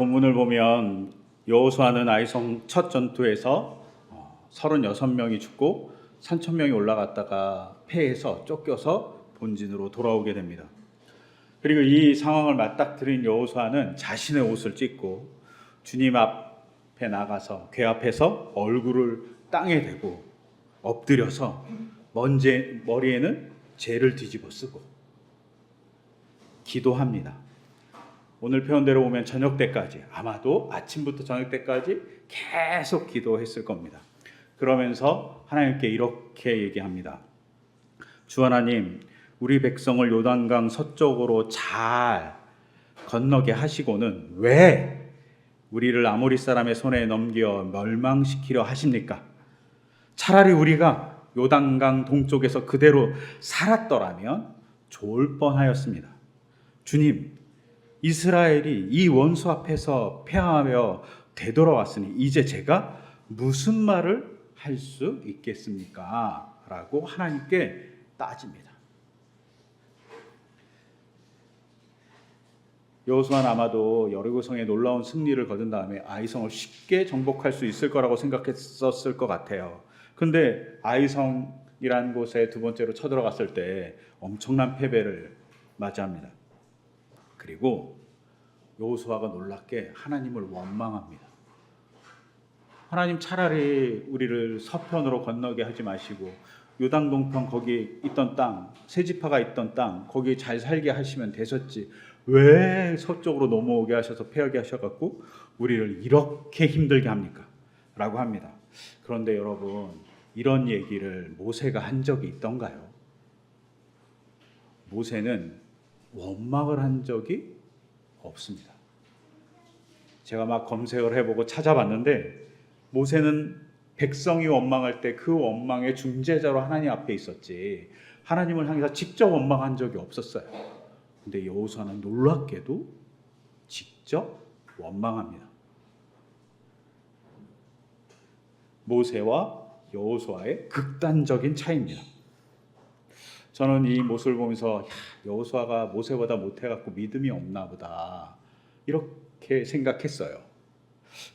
본문을 보면 여호수아는 아이성 첫 전투에서 어, 36명이 죽고 3천 명이 올라갔다가 패해서 쫓겨서 본진으로 돌아오게 됩니다. 그리고 이 상황을 맞닥뜨린 여호수아는 자신의 옷을 찢고 주님 앞에 나가서 궤 앞에서 얼굴을 땅에 대고 엎드려서 먼지 머리에는 죄를 뒤집어 쓰고 기도합니다. 오늘 표현대로 보면 저녁 때까지 아마도 아침부터 저녁 때까지 계속 기도했을 겁니다. 그러면서 하나님께 이렇게 얘기합니다. 주 하나님, 우리 백성을 요단강 서쪽으로 잘 건너게 하시고는 왜 우리를 아모리 사람의 손에 넘겨 멸망시키려 하십니까? 차라리 우리가 요단강 동쪽에서 그대로 살았더라면 좋을 뻔하였습니다. 주님, 이스라엘이 이 원수 앞에서 패하며 되돌아왔으니 이제 제가 무슨 말을 할 수 있겠습니까? 라고 하나님께 따집니다. 여호수아는 아마도 여리고성의 놀라운 승리를 거둔 다음에 아이성을 쉽게 정복할 수 있을 거라고 생각했었을 것 같아요. 근데 아이성이라는 곳에 두 번째로 쳐들어갔을 때 엄청난 패배를 맞이합니다. 그리고 여호수아가 놀랍게 하나님을 원망합니다. 하나님 차라리 우리를 서편으로 건너게 하지 마시고 요당 동편 거기 있던 땅, 세지파가 있던 땅 거기 잘 살게 하시면 되셨지. 왜 서쪽으로 넘어오게 하셔서 패하게 하셔갖고 우리를 이렇게 힘들게 합니까? 라고 합니다. 그런데 여러분 이런 얘기를 모세가 한 적이 있던가요? 모세는 원망을 한 적이 없습니다. 제가 막 검색을 해보고 찾아봤는데 모세는 백성이 원망할 때 그 원망의 중재자로 하나님 앞에 있었지 하나님을 향해서 직접 원망한 적이 없었어요. 근데 여호수아는 놀랍게도 직접 원망합니다. 모세와 여호수아의 극단적인 차이입니다. 저는 이 모습을 보면서 야, 여호수아가 모세보다 못해갖고 믿음이 없나 보다 이렇게 생각했어요.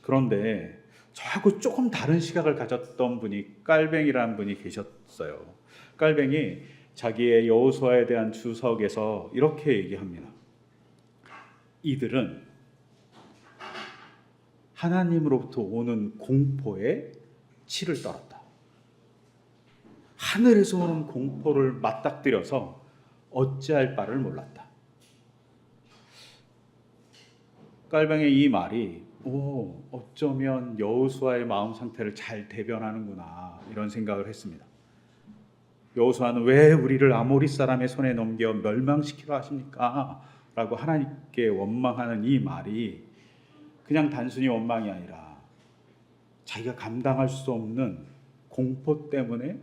그런데 저하고 조금 다른 시각을 가졌던 분이 깔뱅이라는 분이 계셨어요. 깔뱅이 자기의 여호수아에 대한 주석에서 이렇게 얘기합니다. 이들은 하나님으로부터 오는 공포에 치를 떨었다. 하늘에서 오는 공포를 맞닥뜨려서 어찌할 바를 몰랐다. 깔뱅의 이 말이 오 어쩌면 여호수아의 마음 상태를 잘 대변하는구나 이런 생각을 했습니다. 여호수아는 왜 우리를 아모리 사람의 손에 넘겨 멸망시키려 하십니까? 라고 하나님께 원망하는 이 말이 그냥 단순히 원망이 아니라 자기가 감당할 수 없는 공포 때문에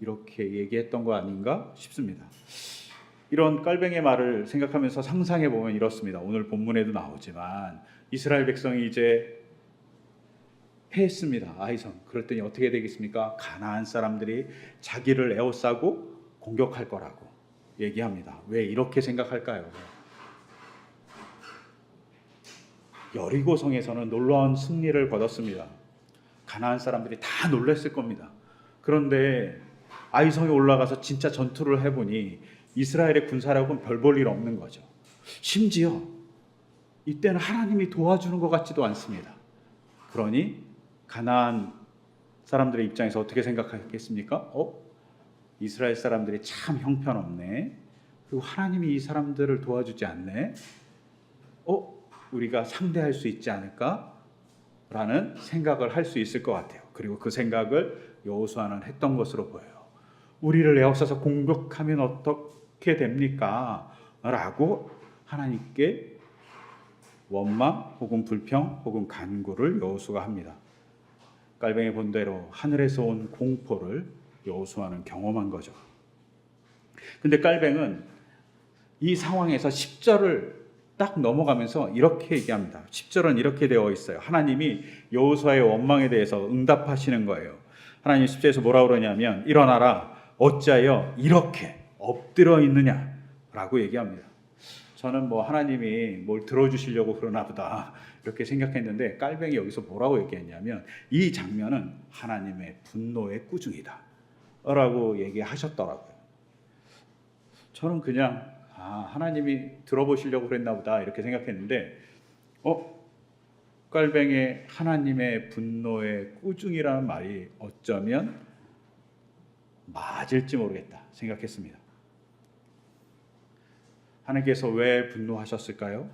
이렇게 얘기했던 거 아닌가 싶습니다. 이런 깔뱅의 말을 생각하면서 상상해 보면 이렇습니다. 오늘 본문에도 나오지만 이스라엘 백성이 이제 패했습니다. 아이성. 그럴 때니 어떻게 되겠습니까? 가나안 사람들이 자기를 에워싸고 공격할 거라고 얘기합니다. 왜 이렇게 생각할까요? 여리고 성에서는 놀라운 승리를 거뒀습니다. 가나안 사람들이 다 놀랐을 겁니다. 그런데 아이성에 올라가서 진짜 전투를 해보니 이스라엘의 군사력은 별 볼 일 없는 거죠. 심지어 이때는 하나님이 도와주는 것 같지도 않습니다. 그러니 가나안 사람들의 입장에서 어떻게 생각하겠습니까? 어? 이스라엘 사람들이 참 형편없네. 그리고 하나님이 이 사람들을 도와주지 않네. 어? 우리가 상대할 수 있지 않을까? 라는 생각을 할 수 있을 것 같아요. 그리고 그 생각을 여호수아는 했던 것으로 보여요. 우리를 에워싸서 공격하면 어떻게 됩니까? 라고 하나님께 원망 혹은 불평 혹은 간구를 여호수가 합니다. 깔뱅이 본대로 하늘에서 온 공포를 여호수아는 경험한 거죠. 근데 깔뱅은 이 상황에서 10절을 딱 넘어가면서 이렇게 얘기합니다. 10절은 이렇게 되어 있어요. 하나님이 여호수아의 원망에 대해서 응답하시는 거예요. 하나님 10절에서 뭐라 그러냐면 일어나라 어찌하여 이렇게 엎드려 있느냐라고 얘기합니다. 저는 뭐 하나님이 뭘 들어주시려고 그러나 보다 이렇게 생각했는데 깔뱅이 여기서 뭐라고 얘기했냐면 이 장면은 하나님의 분노의 꾸중이다 라고 얘기하셨더라고요 저는 그냥 아 하나님이 들어보시려고 그랬나 보다 이렇게 생각했는데 어 깔뱅의 하나님의 분노의 꾸중이라는 말이 어쩌면 맞을지 모르겠다 생각했습니다. 하나님께서 왜 분노하셨을까요?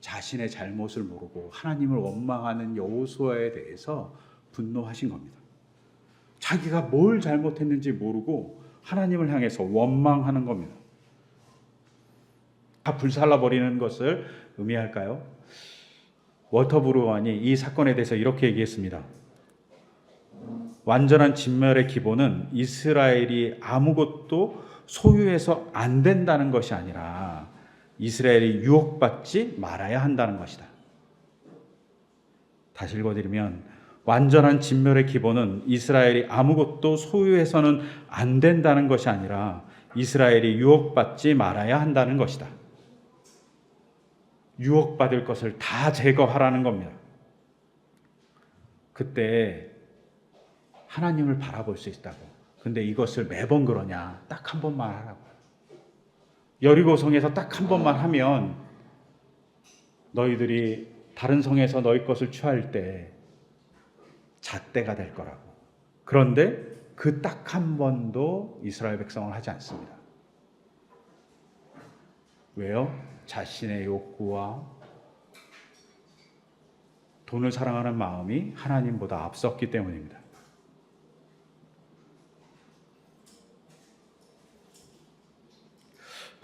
자신의 잘못을 모르고 하나님을 원망하는 여호수아에 대해서 분노하신 겁니다. 자기가 뭘 잘못했는지 모르고 하나님을 향해서 원망하는 겁니다. 다 불살라 버리는 것을 의미할까요? 워터 브루원이 이 사건에 대해서 이렇게 얘기했습니다. 완전한 진멸의 기본은 이스라엘이 아무것도 소유해서 안 된다는 것이 아니라 이스라엘이 유혹받지 말아야 한다는 것이다. 다시 읽어드리면 완전한 진멸의 기본은 이스라엘이 아무것도 소유해서는 안 된다는 것이 아니라 이스라엘이 유혹받지 말아야 한다는 것이다. 유혹받을 것을 다 제거하라는 겁니다. 그때 하나님을 바라볼 수 있다고. 근데 이것을 매번 그러냐? 딱 한 번만 하라고. 여리고 성에서 딱 한 번만 하면 너희들이 다른 성에서 너희 것을 취할 때 잣대가 될 거라고. 그런데 그 딱 한 번도 이스라엘 백성을 하지 않습니다. 왜요? 자신의 욕구와 돈을 사랑하는 마음이 하나님보다 앞섰기 때문입니다.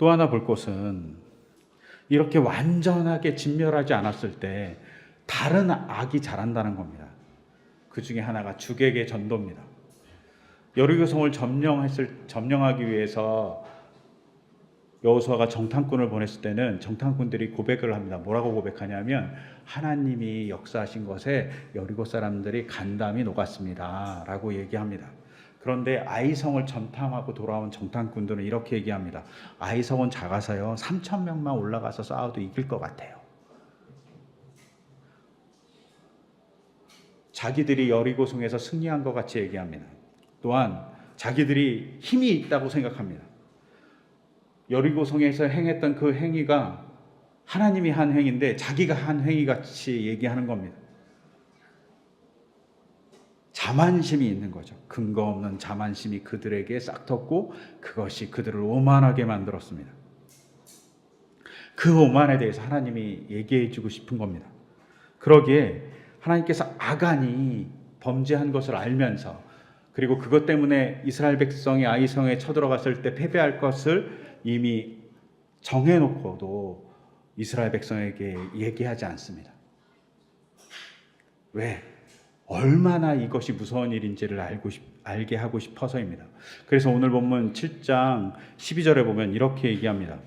또 하나 볼 것은 이렇게 완전하게 진멸하지 않았을 때 다른 악이 자란다는 겁니다. 그 중에 하나가 주객의 전도입니다. 여리고성을 점령했을 점령하기 위해서 여호수아가 정탐꾼을 보냈을 때는 정탐꾼들이 고백을 합니다. 뭐라고 고백하냐면 하나님이 역사하신 것에 여리고 사람들이 간담이 녹았습니다라고 얘기합니다. 그런데 아이성을 전탐하고 돌아온 정탐꾼들은 이렇게 얘기합니다. 아이성은 작아서요. 3천 명만 올라가서 싸워도 이길 것 같아요. 자기들이 여리고성에서 승리한 것 같이 얘기합니다. 또한 자기들이 힘이 있다고 생각합니다. 여리고성에서 행했던 그 행위가 하나님이 한 행위인데 자기가 한 행위 같이 얘기하는 겁니다. 자만심이 있는 거죠. 근거 없는 자만심이 그들에게 싹텄고 그것이 그들을 오만하게 만들었습니다. 그 오만에 대해서 하나님이 얘기해 주고 싶은 겁니다. 그러기에 하나님께서 아간이 범죄한 것을 알면서 그리고 그것 때문에 이스라엘 백성이 아이성에 쳐들어갔을 때 패배할 것을 이미 정해놓고도 이스라엘 백성에게 얘기하지 않습니다. 왜? 얼마나 이것이 무서운 일인지를 알고 싶, 알게 하고 싶어서입니다. 그래서 오늘 본문 7장 12절에 보면 이렇게 얘기합니다.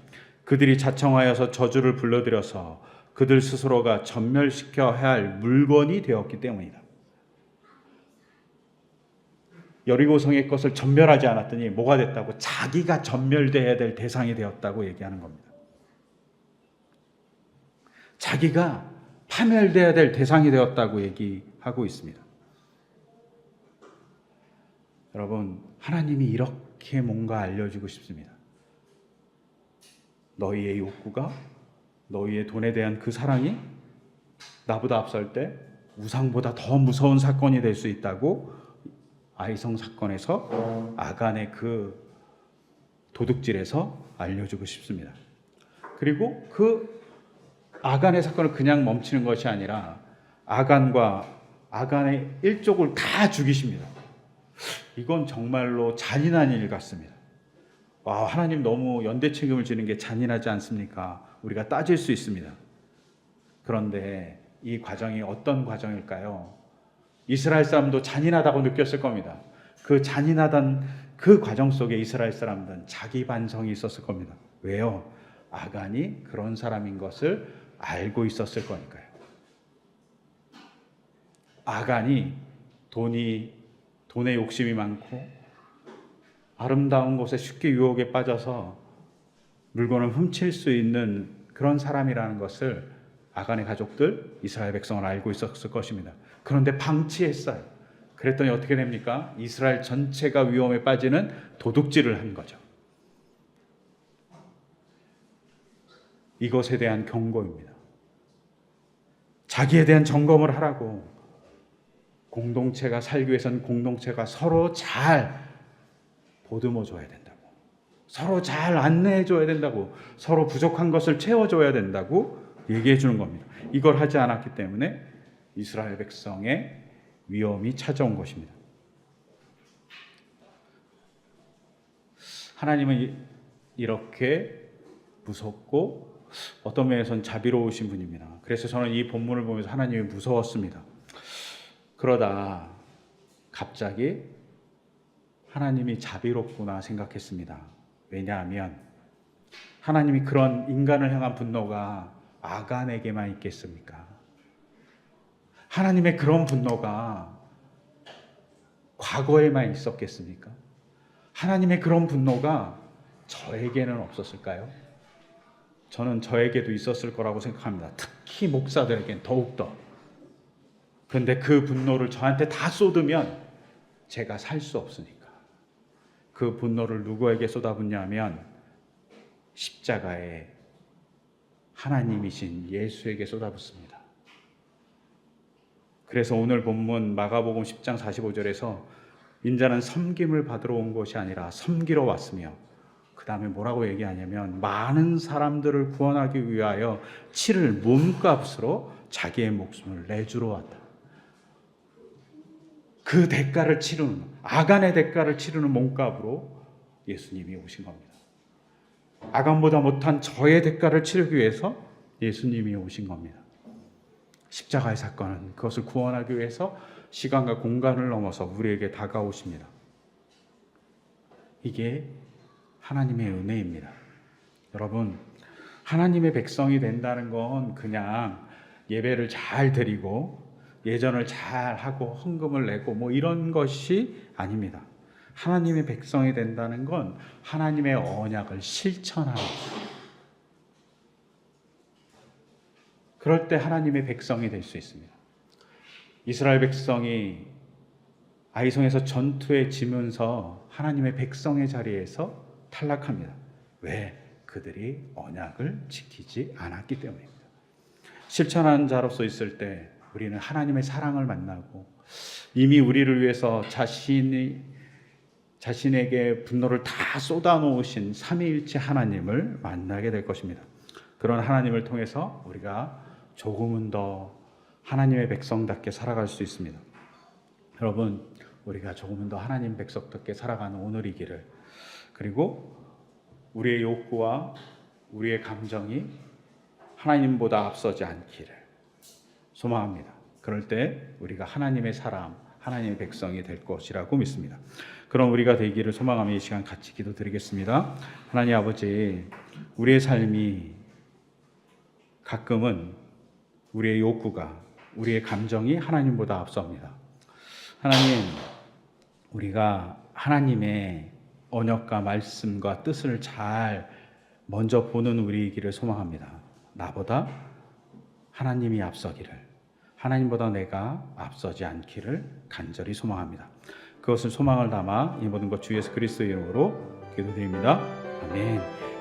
그들이 자청하여서 저주를 불러들여서 그들 스스로가 전멸시켜야 할 물건이 되었기 때문이다. 여리고성의 것을 전멸하지 않았더니 뭐가 됐다고 자기가 전멸돼야 될 대상이 되었다고 얘기하는 겁니다. 자기가 파멸돼야 될 대상이 되었다고 얘기 하고 있습니다. 여러분, 하나님이 이렇게 뭔가 알려주고 싶습니다. 너희의 욕구가 너희의 돈에 대한 그 사랑이 나보다 앞설 때 우상보다 더 무서운 사건이 될 수 있다고 아이성 사건에서 아간의 그 도둑질에서 알려주고 싶습니다. 그리고 그 아간의 사건을 그냥 멈추는 것이 아니라 아간과 아간의 일족을 다 죽이십니다. 이건 정말로 잔인한 일 같습니다. 와, 하나님 너무 연대 책임을 지는 게 잔인하지 않습니까? 우리가 따질 수 있습니다. 그런데 이 과정이 어떤 과정일까요? 이스라엘 사람도 잔인하다고 느꼈을 겁니다. 그 잔인하던 그 과정 속에 이스라엘 사람들은 자기 반성이 있었을 겁니다. 왜요? 아간이 그런 사람인 것을 알고 있었을 거니까요. 아간이 돈이 돈에 욕심이 많고 아름다운 곳에 쉽게 유혹에 빠져서 물건을 훔칠 수 있는 그런 사람이라는 것을 아간의 가족들 이스라엘 백성을 알고 있었을 것입니다. 그런데 방치했어요. 그랬더니 어떻게 됩니까? 이스라엘 전체가 위험에 빠지는 도둑질을 한 거죠. 이것에 대한 경고입니다. 자기에 대한 점검을 하라고 공동체가 살기 위해서는 공동체가 서로 잘 보듬어 줘야 된다고. 서로 잘 안내해 줘야 된다고. 서로 부족한 것을 채워 줘야 된다고 얘기해 주는 겁니다. 이걸 하지 않았기 때문에 이스라엘 백성의 위험이 찾아온 것입니다. 하나님은 이- 이렇게 무섭고 어떤 면에서는 자비로우신 분입니다. 그래서 저는 이 본문을 보면서 하나님이 무서웠습니다. 그러다 갑자기 하나님이 자비롭구나 생각했습니다. 왜냐하면 하나님이 그런 인간을 향한 분노가 아간에게만 있겠습니까? 하나님의 그런 분노가 과거에만 있었겠습니까? 하나님의 그런 분노가 저에게는 없었을까요? 저는 저에게도 있었을 거라고 생각합니다. 특히 목사들에겐 더욱더. 그런데 그 분노를 저한테 다 쏟으면 제가 살 수 없으니까. 그 분노를 누구에게 쏟아붓냐면 십자가에 하나님이신 예수에게 쏟아붓습니다. 그래서 오늘 본문 마가복음 10장 45절에서 인자는 섬김을 받으러 온 것이 아니라 섬기러 왔으며 그 다음에 뭐라고 얘기하냐면 많은 사람들을 구원하기 위하여 치를 몸값으로 자기의 목숨을 내주러 왔다. 그 대가를 치르는 아간의 대가를 치르는 몸값으로 예수님이 오신 겁니다. 아간보다 못한 저의 대가를 치르기 위해서 예수님이 오신 겁니다. 십자가의 사건은 그것을 구원하기 위해서 시간과 공간을 넘어서 우리에게 다가오십니다. 이게 하나님의 은혜입니다. 여러분, 하나님의 백성이 된다는 건 그냥 예배를 잘 드리고 예전을 잘 하고 헌금을 내고 뭐 이런 것이 아닙니다. 하나님의 백성이 된다는 건 하나님의 언약을 실천하는 그럴 때 하나님의 백성이 될 수 있습니다. 이스라엘 백성이 아이성에서 전투에 지면서 하나님의 백성의 자리에서 탈락합니다. 왜? 그들이 언약을 지키지 않았기 때문입니다. 실천하는 자로서 있을 때 우리는 하나님의 사랑을 만나고 이미 우리를 위해서 자신이 자신에게 분노를 다 쏟아놓으신 삼위일체 하나님을 만나게 될 것입니다. 그런 하나님을 통해서 우리가 조금은 더 하나님의 백성답게 살아갈 수 있습니다. 여러분, 우리가 조금은 더 하나님 백성답게 살아가는 오늘이기를 그리고 우리의 욕구와 우리의 감정이 하나님보다 앞서지 않기를 소망합니다. 그럴 때 우리가 하나님의 사람, 하나님의 백성이 될 것이라고 믿습니다. 그럼 우리가 되기를 소망하며 이 시간 같이 기도드리겠습니다. 하나님 아버지, 우리의 삶이 가끔은 우리의 욕구가 우리의 감정이 하나님보다 앞섭니다. 하나님, 우리가 하나님의 언약과 말씀과 뜻을 잘 먼저 보는 우리이기를 소망합니다. 나보다 하나님이 앞서기를, 하나님보다 내가 앞서지 않기를 간절히 소망합니다. 그것을 소망을 담아 이 모든 것 주 예수 그리스도 이름으로 기도드립니다. 아멘.